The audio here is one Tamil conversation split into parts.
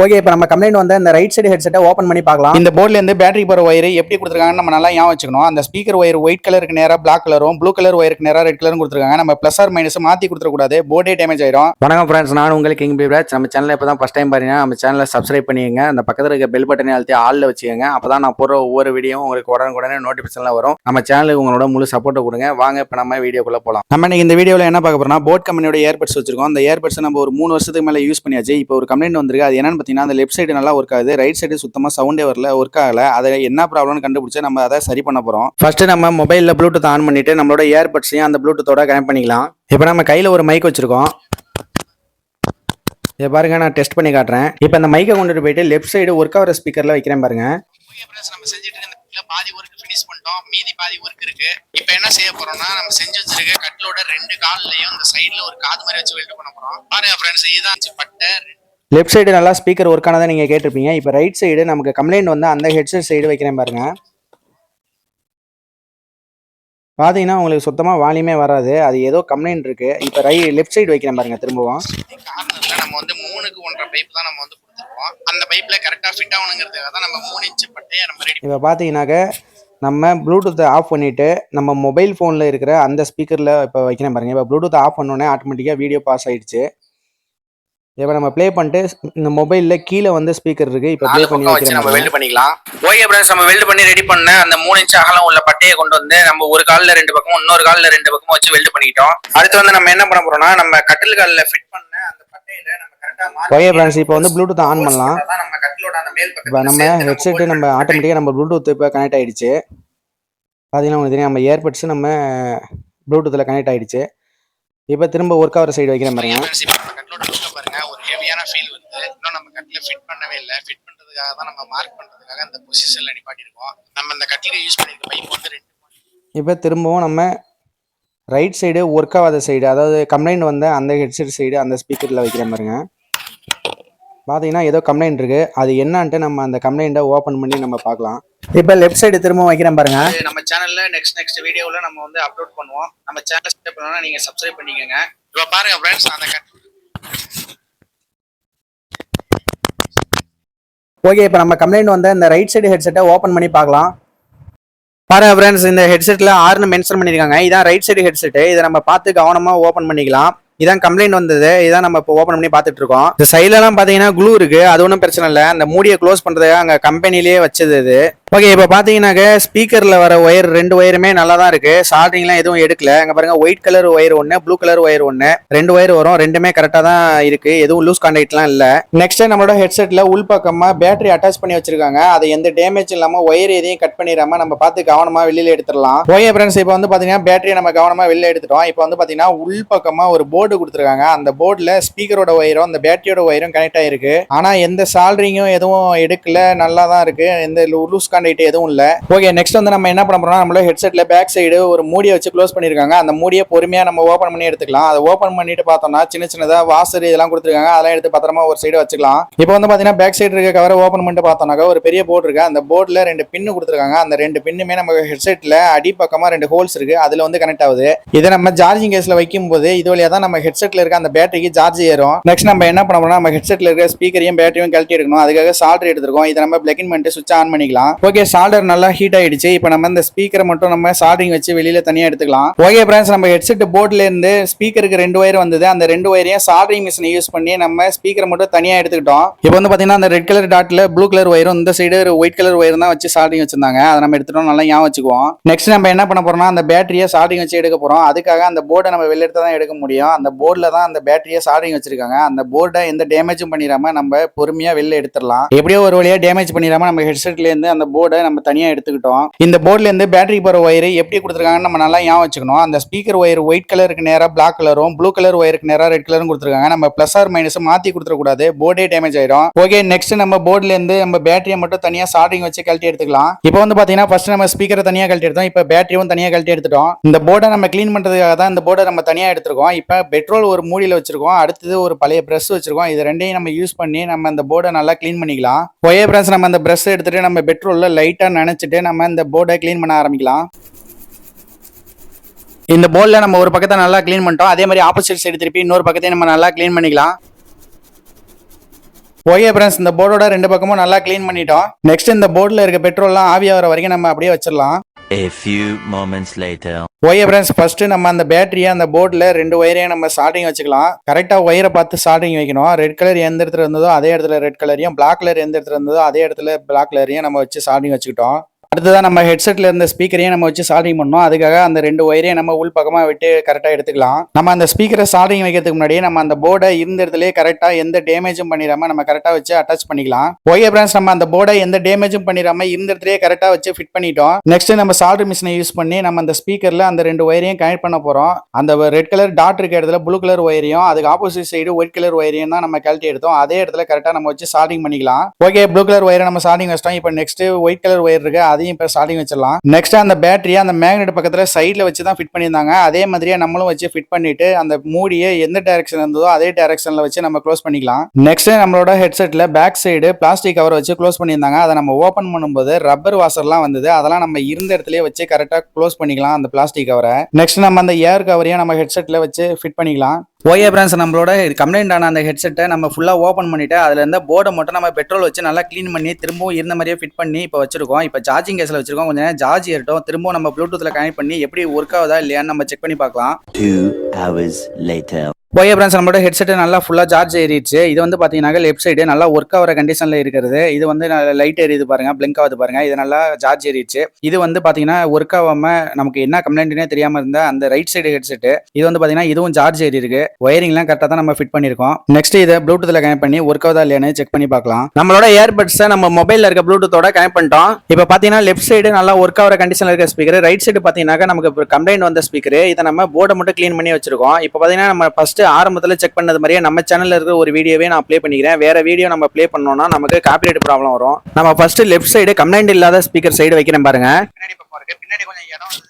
ஓகே இப்போ நம்ம கம்ப்ளைண்ட் வந்து இந்த ரைட் சைடு ஹெட்செட்டை ஓப்பன் பண்ணி பார்க்கலாம். இந்த போர்ட்ல இருந்து பேட்டரி போற ஒயர் எப்படி கொடுத்துருக்காங்கன்னு நம்ம நல்லா ஞாபகம் வச்சுக்கணும். அந்த ஸ்பீக்கர் ஒயர் ஒயிட் கலருக்கு நேரா பிளாக் கலரும் ப்ளூ கலர் ஒயருக்கு நேரா ரெட் கலரும் கொடுத்துருக்காங்க. நம்ம பிளஸ் ஆர் மைனஸ் மாத்தி கொடுத்துடக்கூடாது. போர்டே டேமேஜ் ஆயிரும். வணக்கம் ஃப்ரெண்ட்ஸ் நான் உங்களுக்கு கிங் பிராஜ் நம்ம சேனலை இப்போ தான் ஃபஸ்ட் டைம் பாருங்க. நம்ம சேனலை சப்ஸ்கிரைப் பண்ணிக்கங்க. அந்த பக்கத்தில் இருக்க பெல் பட்டனை அழுத்தி ஆளில் வச்சுக்கோங்க. அப்போ தான் நான் போடுற ஒவ்வொரு வீடியோ உங்களுக்கு உடனுக்குடனே நோட்டிஃபிகேஷன்லாம் வரும். நம்ம சேனலுக்கு உங்களோட முழு சப்போர்ட்டை கொடுங்க. வாங்க இப்போ நம்ம வீடியோக்குள்ளே போகலாம் நம்ம இன்னைக்கு இந்த வீடியோவில் என்ன பார்க்க போறோம்னா போட் கம்பெனியோட ஏர்பட்ஸ் வச்சிருக்கோம். அந்த ஏர்பட்ஸ் நம்ம ஒரு மூணு வருஷத்துக்கு மேலே யூஸ் பண்ணியாச்சு. இப்போ ஒரு கம்ப்ளைண்ட் வந்திருக்கு. அது என்னன்னு பார்த்தீங்கன்னா அந்த லெஃப்ட் சைடு நல்லா ஒர்க் ஆகுது. ரைட் சைடு சுத்தமாக சவுண்டே வரல ஒர்க் ஆகலை. அதை என்ன ப்ராப்ளம்னு கண்டுபிடிச்சு நம்ம அதை சரி பண்ண போகிறோம் ஃபர்ஸ்ட் நம்ம மொபைலில் ப்ளூடூத் ஆன் பண்ணிட்டு நம்மளோட ஏர்பட்ஸையும் அந்த ப்ளூடூத்தோட கனெக்ட் பண்ணிக்கலாம். இப்போ நம்ம கையில் ஒரு மைக் வச்சிருக்கோம். இதை பாருங்க நான் டெஸ்ட் பண்ணி காட்டுறேன். இப்போ அந்த மைக்கை கொண்டுட்டு போயிட்டு லெஃப்ட் சைடு ஒர்க் ஆகிற ஸ்பீக்கரில் வைக்கிறேன் பாருங்க. நம்ம செஞ்சுட்டு இருக்க பாதி ஒர்க் ஃபினிஷ் பண்ணிட்டோம். மீதி பாதி ஒர்க் இருக்கு. இப்போ என்ன செய்ய போறோம்னா நம்ம செஞ்சு வச்சிருக்க கட்டிலோட ரெண்டு கால்லயும் இந்த சைடுல ஒரு காது மாதிரி வச்சு வெல்ட் பண்ண போறோம். பாருங்க ஃப்ரெண்ட்ஸ் இதுதான் பட்டை லெஃப்ட் சைடு நல்லா ஸ்பீக்கர் ஒர்க் ஆனதை நீங்கள் கேட்டிருப்பீங்க. இப்போ ரைட் சைடு நமக்கு கம்ப்ளைண்ட் வந்து அந்த ஹெட்செட் சைடு வைக்கிறேன் பாருங்க. பார்த்தீங்கன்னா உங்களுக்கு சுத்தமாக வால்யூமே வராது. அது ஏதோ கம்ப்ளைண்ட் இருக்கு. இப்போ ரை லெஃப்ட் சைடு வைக்கிறேன் பாருங்க. திரும்பவும். கார்னர்ல நம்ம வந்து மூணுக்கு ஒன்றரை பைப் தான் நம்ம வந்து கொடுத்துருக்கோம். அந்த பைப்ல கரெக்டா ஃபிட் ஆகணுங்கிறதுக்காக தான் நம்ம மூணு இன்ச்சு பட்டையை நம்ம ரெடி இப்போ பார்த்தீங்கன்னாக்க நம்ம ப்ளூடூத்தை ஆஃப் பண்ணிவிட்டு நம்ம மொபைல் ஃபோனில் இருக்கிற அந்த ஸ்பீக்கரில் இப்போ வைக்கிறேன் பாருங்க. இப்போ ப்ளூடூத் ஆஃப் பண்ணோன்னே ஆட்டோமேட்டிக்காக வீடியோ பாஸ் ஆயிடுச்சு. இப்போ நம்ம ப்ளே பண்ணிட்டு இந்த மொபைலில் கீழே வந்து ஸ்பீக்கர் இருக்குது இப்போ ப்ளே பண்ணி பக்கம் வச்சு நம்ம. வெல்ட் பண்ணிக்கலாம். ஓகே ஃப்ரெண்ட்ஸ் நம்ம வெல்ட் பண்ணி ரெடி பண்ண அந்த மூணு இன்ச் அகலம் உள்ள பட்டையை கொண்டு வந்து நம்ம ஒரு கால்ல ரெண்டு பக்கம் இன்னொரு கால்ல ரெண்டு பக்கமும் வச்சு வெல்ட் பண்ணிக்கிட்டோம். அடுத்து வந்து நம்ம என்ன பண்ண போறோம்னா நம்ம கட்டில் கால்ல ஃபிட் பண்ண அந்த பட்டையில நம்ம கரெக்டா ஓகே ஃப்ரெண்ட்ஸ் இப்போ வந்து ப்ளூடூத் ஆன் பண்ணலாம். நம்ம கட்டிலோட அந்த மேல் இப்போ பக்கத்துல நம்ம ஹெட்செட்டு நம்ம ஆட்டோமேட்டிக்காக நம்ம ப்ளூடூத் இப்போ கனெக்ட் ஆயிடுச்சு. பார்த்தீங்கன்னா உங்களுக்கு தெரியும் நம்ம ஏர்பட்ஸ் நம்ம ப்ளூடூத்தில் கனெக்ட் ஆயிடுச்சு. இப்போ திரும்ப ஒர்க் ஆகிற சைடு வைக்கிறேன் பாருங்க Friends, இப்ப நம்ம கட்டிலோட look அ பாருங்க ஒரு ஹெவியான ஃபீல் வருது இன்னும் நம்ம கட்டில ஃபிட் பண்ணவே இல்லை. ஃபிட் பண்றதுக்காக தான் நம்ம மார்க் பண்றதுக்காக அந்த பொசிஷன்ல நிப்பாட்டி இருக்கோம். நம்ம இந்த கட்டில யூஸ் பண்ணிருக்க பைப் வந்து ரெண்டு இப்போ திரும்பவும் நம்ம ரைட் சைடு ஒர்க் ஆகாத சைடு அதாவது கம்ப்ளைண்ட் வந்த அந்த ஹெட்செட் சைடு அந்த ஸ்பீக்கரில் வைக்கிறேன் பாருங்க. பார்த்தீங்கன்னா ஏதோ கம்ப்ளைண்ட் இருக்கு. அது என்னன்ட்டு நம்ம அந்த கம்ப்ளைண்ட்டை ஓப்பன் பண்ணி நம்ம பார்க்கலாம். இப்போ லெஃப்ட் சைடு திரும்ப வைக்கிறேன் பாருங்க. நம்ம சேனல்ல நெக்ஸ்ட் நெக்ஸ்ட் வீடியோல நம்ம வந்து அப்லோட் பண்ணுவோம். நம்ம சேனல் சப்ஸ்கிரைப் பண்ணனும்னா நீங்க சப்ஸ்கிரைப் பண்ணிக்கோங்க. இப்போ பாருங்க ஃப்ரெண்ட்ஸ் அந்த ஓகே இப்போ நம்ம கம்ப்ளைண்ட் வந்த இந்த ரைட் சைடு ஹெட்செட்டை ஓப்பன் பண்ணி பார்க்கலாம். பாருங்க ஃப்ரெண்ட்ஸ் இந்த ஹெட்செட்டில் ஆறுனு மென்ஷன் பண்ணியிருக்காங்க. இதான் ரைட் சைடு ஹெட்செட்டு இதை நம்ம பார்த்து கவனமாக ஓப்பன் பண்ணிக்கலாம். இதான் கம்ப்ளைண்ட் வந்தது. இதான் நம்ம இப்போ ஓப்பன் பண்ணி பார்த்துட்டு இருக்கோம். இந்த சைட்லலாம் பார்த்தீங்கன்னா க்ளூ இருக்குது அது ஒன்றும் பிரச்சனை இல்லை. அந்த மூடியை க்ளோஸ் பண்ணுறது அங்கே கம்பெனிலேயே வச்சது இது. ஓகே இப்போ பார்த்தீங்கன்னாக்க ஸ்பீக்கரில் வர ஒயர் ரெண்டு ஒயருமே நல்லா தான் இருக்குது சால்ட்ரிங்லாம் எதுவும் எடுக்கல. அங்கே பாருங்க ஒயிட் கலர் ஒயர் ஒன்று ப்ளூ கலர் ஒயர் ஒன்று ரெண்டு ஒயர் வரும். ரெண்டுமே கரெக்டாக தான் இருக்குது எதுவும் லூஸ் கான்டாக்ட்லாம் இல்லை. நெக்ஸ்ட் நம்மளோட ஹெட்செட்டில் உள்பக்கமா பேட்டரி அட்டாச் பண்ணி வச்சிருக்காங்க. அது எந்த டேமேஜ் இல்லாமல் ஒயர் எதையும் கட் பண்ணிடாமல் நம்ம பார்த்து கவனமாக வெளியில் எடுத்துடலாம். ஓகே ஃப்ரெண்ட்ஸ் இப்போ வந்து பார்த்தீங்கன்னா பேட்டரியை நம்ம கவனமாக வெளியில் எடுத்துட்டோம். இப்போ வந்து பார்த்தீங்கன்னா உள்பக்கமா ஒரு போர்டு கொடுத்துருக்காங்க. அந்த போர்டில் ஸ்பீக்கரோட ஒயரும் அந்த பேட்டரியோட ஒயரும் கனெக்ட் ஆகிருக்கு ஆனால் எந்த சால்ட்ரிங்கும் எதுவும் எடுக்கல. நல்லா தான் இருக்குது எந்த லூஸ் கான்டாக்ட் எதுவும் இல்லை. ஓகே நெக்ஸ்ட் வந்து நம்ம என்ன பண்ண போறோம்னா நம்மள ஹெட்செட்ல பேக் சைடு ஒரு மூடியை வச்சு க்ளோஸ் பண்ணியிருக்காங்க அந்த மூடியை பொறுமையாக நம்ம ஓப்பன் பண்ணி எடுத்துக்கலாம். அதை ஓப்பன் பண்ணிட்டு பார்த்தோம்னா சின்ன சின்னதாக வாசர் இதெல்லாம் கொடுத்துருக்காங்க. அதெல்லாம் எடுத்து பத்திரமா ஒரு சைடு வச்சுக்கலாம். இப்போ வந்து பார்த்தீங்கன்னா பேக் சைடு இருக்க கவரை ஓப்பன் பண்ணிட்டு பார்த்தோம்னாக்கா ஒரு பெரிய போர்டு இருக்கு. அந்த போர்டில் ரெண்டு பின்னு கொடுத்துருக்காங்க. அந்த ரெண்டு பின்னுமே நம்ம ஹெட்செட்டில் அடிப்பக்கமாக ரெண்டு ஹோல்ஸ் இருக்கு. அதில் வந்து கனெக்ட் ஆகுது. இதை நம்ம சார்ஜிங் கேஸில் வைக்கும்போது இது வழியாக தான் நம்ம ஹெட்செட்டில் இருக்க அந்த பேட்டரிக்கு சார்ஜ் ஏறும். நெக்ஸ்ட் நம்ம என்ன பண்ண போறோம்னா நம்ம ஹெட்செட்டில் இருக்க ஸ்பீக்கரையும் பேட்டரியும் கழட்டி எடுக்கணும். அதுக்காக சால்டர் எடுத்துருக்கோம். இதை நம்ம பிளக்கின் பண்ணிட்டு சுவிட்ச் ஆன் பண்ணிக்கலாம். ஓகே சால்டர் நல்லா ஹீட் ஆயிடுச்சு. இப்போ நம்ம இந்த ஸ்பீக்கரை மட்டும் நம்ம சால்டரிங் வச்சு வெளியில தனியாக எடுத்துக்கலாம். ஓகே ஃப்ரெண்ட்ஸ் நம்ம ஹெட்செட் போர்ட்ல இருந்து ஸ்பீக்கருக்கு ரெண்டு ஒயர் வந்தது. அந்த ரெண்டு ஒயரையும் சால்டரிங் மிஷினை யூஸ் பண்ணி நம்ம ஸ்பீக்கரை மட்டும் தனியாக எடுத்துக்கிட்டோம். இப்போ வந்து பார்த்தீங்கன்னா அந்த ரெட் கலர் டாட்ல ப்ளூ கலர் ஒயரும் இந்த சைடு ஒயிட் கலர் ஒயர் தான் வச்சு சால்டரிங் வச்சிருந்தாங்க. அதை நம்ம எடுத்துட்டோம் நல்லா ஞாபகம் வச்சுக்குவோம். நெக்ஸ்ட் நம்ம என்ன பண்ண போறோம்னா அந்த பேட்டரியை சால்டரிங் வச்சு எடுக்க போறோம். அதுக்காக அந்த போர்டை நம்ம வெளில எடுத்து தான் எடுக்க முடியும். அந்த போர்டில் தான் அந்த பேட்டரியை சால்டரிங் வச்சிருக்காங்க. அந்த போர்டை எந்த டேமேஜும் பண்ணிடாம நம்ம பொறுமையா வெளில எடுத்துடலாம். எப்படியோ ஒரு வழியா டேமேஜ் பண்ணிடாம நம்ம ஹெட்செட்ல இருந்து அந்த போர்டு போர்டை நம்ம தனியாக எடுத்துக்கிட்டோம். இந்த போர்ட்லேருந்து பேட்டரி போகிற ஒயர் எப்படி கொடுத்துருக்காங்கன்னு நம்ம நல்லா ஞாபகம் வச்சுக்கணும். அந்த ஸ்பீக்கர் ஒயர் ஒயிட் கலருக்கு நேராக பிளாக் கலரும் ப்ளூ கலர் ஒயருக்கு நேராக ரெட் கலரும் கொடுத்துருக்காங்க. நம்ம ப்ளஸ் ஆர் மைனஸ் மாற்றி கொடுத்துடக்கூடாது. போர்டே டேமேஜ் ஆயிடும். ஓகே நெக்ஸ்ட் நம்ம போர்டுலேருந்து நம்ம பேட்டரியை மட்டும் தனியாக சால்டிங் வச்சு கழட்டி எடுத்துக்கலாம். இப்போ வந்து பார்த்தீங்கன்னா ஃபர்ஸ்ட் நம்ம ஸ்பீக்கரை தனியாக கழட்டி எடுத்தோம். இப்போ பேட்டரியும் தனியாக கழட்டி எடுத்துட்டோம். இந்த போர்டை நம்ம க்ளீன் பண்ணுறதுக்காக தான் இந்த போர்டை நம்ம தனியாக எடுத்துருக்கோம். இப்போ பெட்ரோல் ஒரு மூடியில் வச்சிருக்கோம். அடுத்தது ஒரு பழைய ப்ரெஷ் வச்சிருக்கோம். இது ரெண்டையும் நம்ம யூஸ் பண்ணி நம்ம அந்த போர்டை நல்லா க்ளீன் பண்ணிக்கலாம். ஒயே பிரஸ் நம்ம அந்த ப்ரெஷ் எடுத்துட்டு நம்ம பெட்ரோலில் லைட்டா நினைச்சிட்டு நம்ம இந்த போர்டை க்ளீன் பண்ண ஆரம்பிக்கலாம். இந்த போர்டில் நம்ம ஒரு பக்கத்தை நல்லா க்ளீன் பண்ணிட்டோம். அதே மாதிரி ஆப்போசிட் சைடு திருப்பி இன்னொரு பக்கத்தையும் நம்ம நல்லா க்ளீன் பண்ணிக்கலாம். ஓகே ஃப்ரெண்ட்ஸ் இந்த போர்டோட ரெண்டு பக்கமும் நல்லா க்ளீன் பண்ணிட்டோம். நெக்ஸ்ட் இந்த போர்டில் இருக்க பெட்ரோல்லாம் ஆவியாகிற வரைக்கும் நம்ம அப்படியே வச்சிடலாம். A few moments later. Okay friends first நம்ம அந்த பேட்டரியை அந்த போர்டில் ரெண்டு ஒயரையும் நம்ம ஸ்டார்டிங் வச்சுக்கலாம். கரெக்டாக ஒயரை பார்த்து ஸ்டார்டிங் வைக்கணும். ரெட் கலர் எந்த இடத்துல இருந்ததோ அதே இடத்துல ரெட் கலரையும் பிளாக் கலர் எந்த இடத்துல இருந்ததோ அதே இடத்துல பிளாக் கலரையும் நம்ம வச்சு ஸ்டார்டிங் வச்சுக்கிட்டோம். அடுத்ததான் நம்ம ஹெட்செட்ல இருந்த ஸ்பீக்கரையும் நம்ம வச்சு சால்டிங் பண்ணோம் அதுக்காக அந்த ரெண்டு ஒயரையும் நம்ம உள் பக்கமாக விட்டு கரெக்டாக எடுத்துக்கலாம். நம்ம அந்த ஸ்பீக்கரை சால்டிங் வைக்கிறதுக்கு முன்னாடியே நம்ம அந்த போர்டை இருந்த இடத்துலயே கரெக்டாக எந்த டேமேஜும் பண்ணிடாம நம்ம கரெக்டாக வச்சு அட்டாச் பண்ணிக்கலாம். ஒயர் பிரான்ஸ் நம்ம அந்த போர்டை எந்த டேமேஜும் பண்ணிடாம இருந்த இடத்துலயே கரெக்டாக வச்சு ஃபிட் பண்ணிட்டோம். நெக்ஸ்ட் நம்ம சால்டர் மிஷினை யூஸ் பண்ணி நம்ம அந்த ஸ்பீக்கர்ல அந்த ரெண்டு ஒயரையும் கனெக்ட் பண்ண போறோம். அந்த ரெட் கலர் டாட் இருக்க இடத்துல ப்ளூ கலர் ஒயரையும் அதுக்கு ஆப்போசிட் சைடு ஒயிட் கலர் ஒயரையும் தான் நம்ம கழட்டி எடுத்தோம். அதே இடத்துல கரெக்டாக நம்ம வச்சு சால்டிங் பண்ணிக்கலாம். ஓகே ப்ளூ கலர் ஒயரை நம்ம சால்டிங் வச்சிட்டோம். இப்போ நெக்ஸ்ட் ஒயிட் கலர் ஒயர் இருக்கு அதையும் இப்போ ஸ்டார்டிங் வச்சிடலாம். நெக்ஸ்ட் அந்த பேட்டரியை அந்த மேக்னெட் பக்கத்துல சைடில் வச்சு தான் ஃபிட் பண்ணியிருந்தாங்க. அதே மாதிரியே நம்மளும் வச்சு ஃபிட் பண்ணிட்டு அந்த மூடியை எந்த டைரக்ஷன் இருந்ததோ அதே டைரக்ஷன்ல வச்சு நம்ம க்ளோஸ் பண்ணிக்கலாம். நெக்ஸ்ட் நம்மளோட ஹெட்செட்ல பேக் சைடு பிளாஸ்டிக் கவர் வச்சு க்ளோஸ் பண்ணியிருந்தாங்க. அதை நம்ம ஓப்பன் பண்ணும்போது ரப்பர் வாசர்லாம் வந்தது. அதெல்லாம் நம்ம இருந்த இடத்துலயே வச்சு கரெக்டாக க்ளோஸ் பண்ணிக்கலாம் அந்த பிளாஸ்டிக் கவரை நெக்ஸ்ட் நம்ம அந்த ஏர் கவரையும் நம்ம ஹெட்செட்ல வச்சு ஃபிட் பண்ணிக்கலாம். ஓஏ பிரான்ஸ் நம்மளோட கம்ப்ளைண்ட் ஆன அந்த ஹெட்செட்டை நம்ம ஃபுல்லாக ஓப்பன் பண்ணிட்டு அதில் இருந்த போர்டை மட்டும் நம்ம பெட்ரோல் வச்சு நல்லா க்ளீன் பண்ணி திரும்பவும் இருந்த மாதிரியே ஃபிட் பண்ணி இப்போ வச்சிருக்கோம். இப்போ சார்ஜிங் கேஸில் வச்சிருக்கோம். கொஞ்சம் நேரம் சார்ஜ் ஏறட்டும். திரும்பவும் நம்ம ப்ளூடூத்தில் கனெக்ட் பண்ணி எப்படி ஒர்க் ஆகுதா இல்லையான்னு நம்ம செக் பண்ணி பார்க்கலாம். போய hours பிரான்ஸ் நம்மளோட ஹெட்செட் நல்லா ஃபுல்லாக சார்ஜ் ஏறிடுச்சு. இது வந்து பார்த்தீங்கன்னா லெஃப்ட் சைடு நல்லா ஒர்க் ஆகிற கண்டிஷனில் இருக்கிறது. இது வந்து லைட் எரியுது பாருங்க பிளிங்க் ஆகுது பாருங்க. இது நல்லா சார்ஜ் ஏறிடுச்சு. இது வந்து பார்த்தீங்கன்னா ஒர்க் ஆகாமல் நமக்கு என்ன கம்ப்ளைண்ட்னே தெரியாமல் இருந்த அந்த ரைட் சைடு ஹெட்செட்டு இது வந்து பார்த்தீங்கன்னா இதுவும் சார்ஜ் ஏறி இருக்கு ஒயரிங்லாம் கரெக்டாக தான் நம்ம ஃபிட் பண்ணியிருக்கோம் நெக்ஸ்ட் இதை ப்ளூடூத்தில் கனெக்ட் பண்ணி ஒர்க் ஆகுதா இல்லையானு செக் பண்ணி பார்க்கலாம். நம்மளோட இயர்பட்ஸை நம்ம மொபைலில் இருக்க ப்ளூடூத்தோட கனெக்ட் பண்ணிட்டோம். இப்போ பார்த்தீங்கன்னா லெஃப்ட் சைடு நல்லா ஒர்க் ஆகிற கண்டிஷனில் இருக்க ஸ்பீக்கர் ரைட் சைடு பார்த்தீங்கன்னா நமக்கு கம்ப்ளைண்ட் வந்த ஸ்பீக்கர் இதை நம்ம போர்டை மட்டும் க்ளீன் பண்ணி வச்சிருக்கோம். இப்போ பார்த்தீங்கன்னா நம்ம ஃபர்ஸ்ட் ஆரம்பத்தில் செக் பண்ணது மாதிரியே நம்ம சேனல்ல இருக்கிற ஒரு வீடியோவே நான் ப்ளே பண்ணிக்கிறேன். வேற வீடியோ நம்ம ப்ளே பண்ணோம்னா நமக்கு காப்பிரைட் ப்ராப்ளம் வரும். நம்ம ஃபர்ஸ்ட் லெஃப்ட் சைடு கம்ப்ளைண்ட் இல்லாத ஸ்பீக்கர் சைடு வைக்கிறேன் பாருங்க. பின்னாடி பக்கம் இருக்கு பின்னாடி கொஞ்சம் இடம் வந்து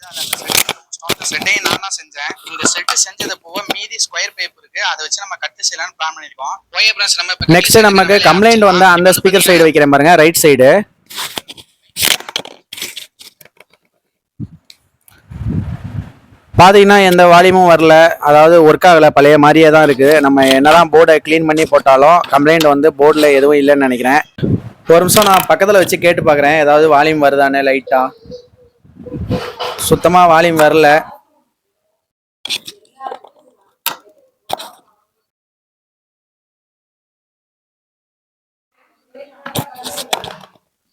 அந்த செட்டையும் நான் தான் செஞ்சேன். இந்த செட்டு செஞ்சது போக மீதி ஸ்கொயர் பைப் இருக்கு. அதை வச்சு நம்ம கட்டு செய்யலாம்னு பிளான் பண்ணிருக்கோம். நெக்ஸ்ட் நமக்கு கம்ப்ளைண்ட் வந்த அந்த ஸ்பீக்கர் சைடு வைக்கிறேன் பாருங்க. ரைட் சைடு பார்த்தீங்கன்னா எந்த வால்யூமும் வரல. அதாவது ஒர்க் ஆகலை பழைய மாதிரியே தான் இருக்குது நம்ம என்னதான் போர்டை க்ளீன் பண்ணி போட்டாலும் கம்ப்ளைண்ட் வந்து போர்டில் எதுவும் இல்லைன்னு நினைக்கிறேன். ஒரு நிமிஷம் நான் பக்கத்தில் வச்சு கேட்டு பார்க்குறேன் ஏதாவது வால்யூம் வருதானே லைட்டாக சுத்தமாக வால்யூம் வரல.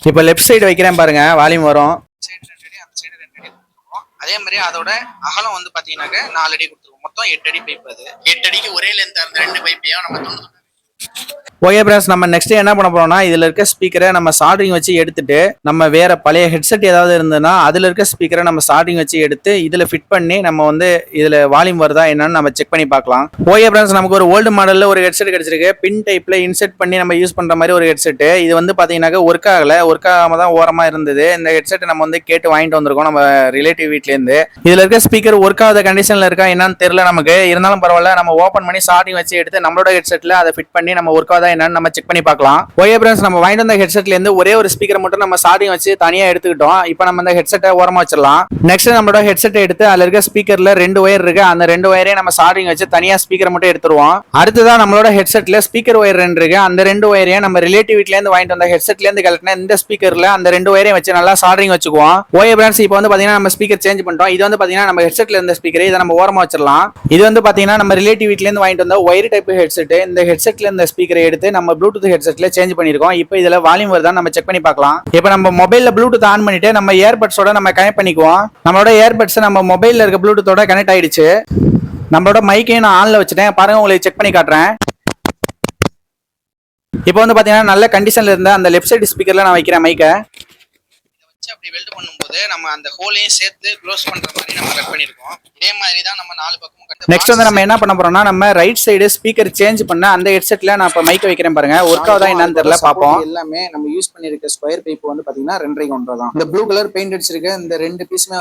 இப்போ லெஃப்ட் சைடு வைக்கிறேன் பாருங்கள் வால்யூம் வரும் சைடு ரெண்டு அடி அந்த சைடு ரெண்டு அடி கொடுத்துருக்கோம் அதே மாதிரி அதோட அகலம் வந்து பாத்தீங்கன்னாக்க நாலு அடி கொடுத்துருவோம். மொத்தம் எட்டு அடி பைப் அது. எட்டு அடிக்கு ஒரே லென்த் அந்த ரெண்டு பைப்பையும் நம்ம தொண்ணூறு ஓகே பிரஸ் நம்ம நெக்ஸ்ட் என்ன பண்ண போறோம்னா இதுல இருக்க ஸ்பீக்கரை நம்ம சால்டரிங் வச்சு எடுத்துட்டு நம்ம வேற பழைய ஹெட்செட் ஏதாவது இருந்ததுன்னா அதுல இருக்க ஸ்பீக்கரை நம்ம சால்டரிங் வச்சு எடுத்து இதுல ஃபிட் பண்ணி நம்ம வந்து இதுல வால்யூம் வருதா என்னன்னு நம்ம செக் பண்ணி பார்க்கலாம். ஓகே பிரஸ் நமக்கு ஒரு ஓல்டு மாடல்ல ஒரு ஹெட்செட் கிடைச்சிருக்கு. பின் டைப்ல இன்செர்ட் பண்ணி நம்ம யூஸ் பண்ற மாதிரி ஒரு ஹெட்செட் இது வந்து பாத்தீங்கன்னாக்க ஒர்க் ஆகல. ஒர்க் ஆகாம தான் ஓரமா இருந்தது. இந்த ஹெட்செட் நம்ம வந்து கேட்டு வாங்கிட்டு வந்திருக்கோம் நம்ம ரிலேட்டிவ் வீட்ல இருந்து இதுல இருக்க ஸ்பீக்கர் ஒர்க் ஆகாத கண்டிஷன்ல இருக்கா என்னன்னு தெரியல நமக்கு. இருந்தாலும் பரவாயில்ல நம்ம ஓபன் பண்ணி சார்டிங் வச்சு எடுத்து நம்மளோட ஹெட்செட்ல அதை ஃபிட் பண்ணி நம்ம ஒர்க் ஆகாத என்னன்னு நம்ம செக் பண்ணி பார்க்கலாம். ஓகே ஃப்ரெண்ட்ஸ் நம்ம வாங்கிட்டு வந்த ஹெட்செட்ல இருந்து ஒரே ஒரு ஸ்பீக்கர் மட்டும் நம்ம சார்டிங் வச்சு தனியா எடுத்துக்கிட்டோம். இப்போ நம்ம இந்த ஹெட்செட்டை ஓரமா வச்சிடலாம். நெக்ஸ்ட் நம்மளோட ஹெட்செட்டை எடுத்து அதுல இருக்க ஸ்பீக்கர்ல ரெண்டு ஒயர் இருக்கு. அந்த ரெண்டு ஒயரையும் நம்ம சார்டிங் வச்சு தனியா ஸ்பீக்கர் மட்டும் எடுத்துருவோம். அடுத்ததான் நம்மளோட ஹெட்செட்ல ஸ்பீக்கர் ஒயர் ரெண்டு இருக்கு. அந்த ரெண்டு ஒயரையும் நம்ம ரிலேட்டிவ் வீட்ல இருந்து வாங்கிட்டு வந்த ஹெட்செட்ல இருந்து கலட்டின இந்த ஸ்பீக்கர்ல அந்த ரெண்டு ஒயரையும் வச்சு நல்லா சார்டிங் வச்சுக்குவோம். ஓஏ பிரான்ஸ் இப்போ வந்து பாத்தீங்கன்னா நம்ம ஸ்பீக்கர் சேஞ்ச் பண்ணிட்டோம். இது வந்து பாத்தீங்கன்னா நம்ம ஹெட்செட்ல இருந்த ஸ்பீக்கர் இதை நம்ம ஓரமா வச்சிடலாம். இது வந்து பாத்தீங்கன்னா நம்ம ரிலேட்டிவ் வீட்ல இருந்து வாங்கிட்டு வந்த ஒயர் டைப் ஹெட்செட் இந்த ஹெட்செட்ல இருந்த ஸ்பீக்கரை எடுத்து நம்ம ப்ளூடூத் ஹெட்செட்ல சேஞ்ச் பண்ணிருக்கோம். இப்போ இதுல வால்யூம் வருதா நம்ம செக் பண்ணி பார்க்கலாம். இப்போ நம்ம மொபைல்ல ப்ளூடூத் ஆன் பண்ணிட்டு நம்ம இயர்பட்ஸோட நம்ம கனெக்ட் பண்ணிக்குவோம். நம்மளோட இயர்பட்ஸ் நம்ம மொபைல்ல இருக்க ப்ளூடூத்தோட கனெக்ட் ஆயிடுச்சு. நம்மளோட மைக்கையும் நான் ஆன்ல வச்சுட்டேன். பாருங்க உங்களுக்கு செக் பண்ணி காட்டுறேன். இப்போ வந்து பாத்தீங்கன்னா நல்ல கண்டிஷன்ல இருந்த அந்த லெஃப்ட் சைடு ஸ்பீக்கர்ல நான் வைக்கிறேன் மைக்கை வச்சு அப்படி வெல்ட் பண்ணும்போது நம்ம அந்த ஹோலையும் சேர்த்து க்ளோஸ் பண்ற மாதிரி நம்ம கட் பண்ணிருக்கோம். இதே மாதிரி தான் நம்ம நாலு பக்கமும் நெக்ஸ்ட் வந்து நம்ம என்ன பண்ண போறோம்னா நம்ம ரைட் சைடு ஸ்பீக்கர் சேஞ்ச் பண்ண அந்த ஹெட்செட்ல நான் இப்ப மைக் வைக்கிறேன் பாருங்க. ஒர்க் ஆகுதா என்னன்னு தெரியல பாப்போம் எல்லாமே நம்ம யூஸ் பண்ணிருக்க ஸ்கொயர் பைப் வந்து பாத்தீங்கன்னா ரெண்டரை ஒன்றரை தான் இந்த ப்ளூ கலர் பெயிண்ட் அடிச்சிருக்க இந்த ரெண்டு பீஸுமே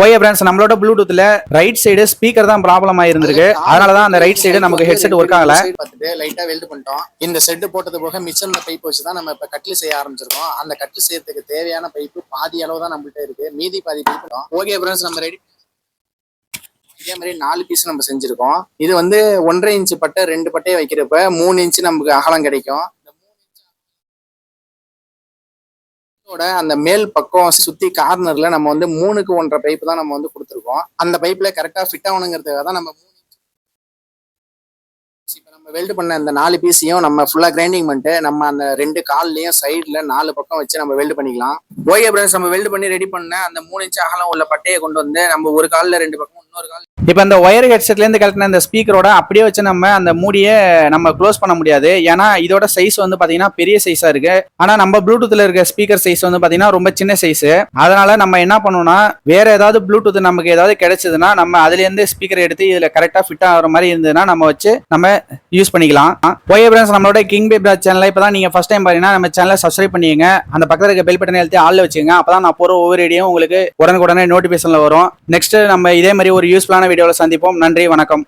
ஓஏ பிரான்ஸ் நம்மளோட ப்ளூடூத்ல ரைட் சைடு ஸ்பீக்கர் தான் ப்ராப்ளம் ஆயிருந்திருக்கு. அதனால தான் அந்த ரைட் சைடு நமக்கு ஹெட்செட் ஒர்க் ஆகல. பார்த்துட்டு லைட்டா வெல்ட் பண்ணிட்டோம். இந்த செட்டு போட்டது போக மிச்சம் பைப் வச்சு தான் நம்ம இப்ப கட்டில் செய்ய ஆரம்பிச்சிருக்கோம். அந்த கட்டில் செய்யறதுக்கு தேவையான பைப்பு பாதி அளவு தான் நம்மள்ட்ட இருக்கு. மீதி பாதி பைப் ஓகே ஃப்ரெண்ட்ஸ் நம்ம ரெடி இதே மாதிரி நாலு பீஸ் நம்ம செஞ்சிருக்கோம். இது வந்து ஒன்றரை இன்ச்சு பட்டை ரெண்டு பட்டையை வைக்கிறப்ப மூணு இன்ச்சு நமக்கு அகலம் கிடைக்கும். அந்த மேல் பக்கம் சுத்தி கார்னர்ல நம்ம வந்து மூணுக்கு ஒன்றரை பைப் தான் நம்ம வந்து கொடுத்துருக்கோம். அந்த பைப்ல கரெக்டா ஃபிட் ஆகணுங்கிறதுக்காக தான் நம்ம மூணு இப்போ நம்ம வெல்டு பண்ண அந்த நாலு பீஸையும் நம்ம ஃபுல்லா கிரைண்டிங் பண்ணிட்டு நம்ம அந்த ரெண்டு கால்லயும் சைடுல நாலு பக்கம் வச்சு நம்ம வெல்டு பண்ணிக்கலாம். ஓகே பிரதர்ஸ் நம்ம வெல்டு பண்ணி ரெடி பண்ண அந்த மூணு இன்ச் அகலம் உள்ள பட்டையை கொண்டு வந்து நம்ம ஒரு காலில் ரெண்டு பக்கம் இன்னொரு கால் இப்போ இந்த ஒயர் ஹெட்செட்லேருந்து கழட்டின இந்த ஸ்பீக்கரோட அப்படியே வச்சு நம்ம அந்த மூடியை நம்ம க்ளோஸ் பண்ண முடியாது. ஏன்னா இதோட சைஸ் வந்து பார்த்தீங்கன்னா பெரிய சைஸாக இருக்கு. ஆனால் நம்ம ப்ளூடூத்தில் இருக்க ஸ்பீக்கர் சைஸ் வந்து பார்த்தீங்கன்னா ரொம்ப சின்ன சைஸு அதனால நம்ம என்ன பண்ணணும்னா வேற ஏதாவது ப்ளூடூத் நமக்கு ஏதாவது கிடைச்சதுன்னா நம்ம அதுலேருந்து ஸ்பீக்கர் எடுத்து இதில் கரெக்டாக ஃபிட் ஆகிற மாதிரி இருந்ததுன்னா நம்ம வச்சு நம்ம யூஸ் பண்ணிக்கலாம். ஓகே பிரான்ஸ் நம்மளோட கிங் பேப்ரா சேனலை இப்போ தான் நீங்கள் ஃபஸ்ட் டைம் பார்த்தீங்கன்னா நம்ம சேனலை சப்ஸ்கிரைப் பண்ணிங்க அந்த பக்கத்தில் இருக்க பெல் பட்டனை எழுத்து ஆளில் வச்சுங்க அப்போ தான் நான் போகிற ஒவ்வொரு வீடியோ உங்களுக்கு உடனுக்குடனே நோட்டிஃபிகேஷனில் வரும். நெக்ஸ்ட் நம்ம இதே மாதிரி ஒரு யூஸ்ஃபுல்லான வீடியோவில் சந்திப்போம். நன்றி வணக்கம்.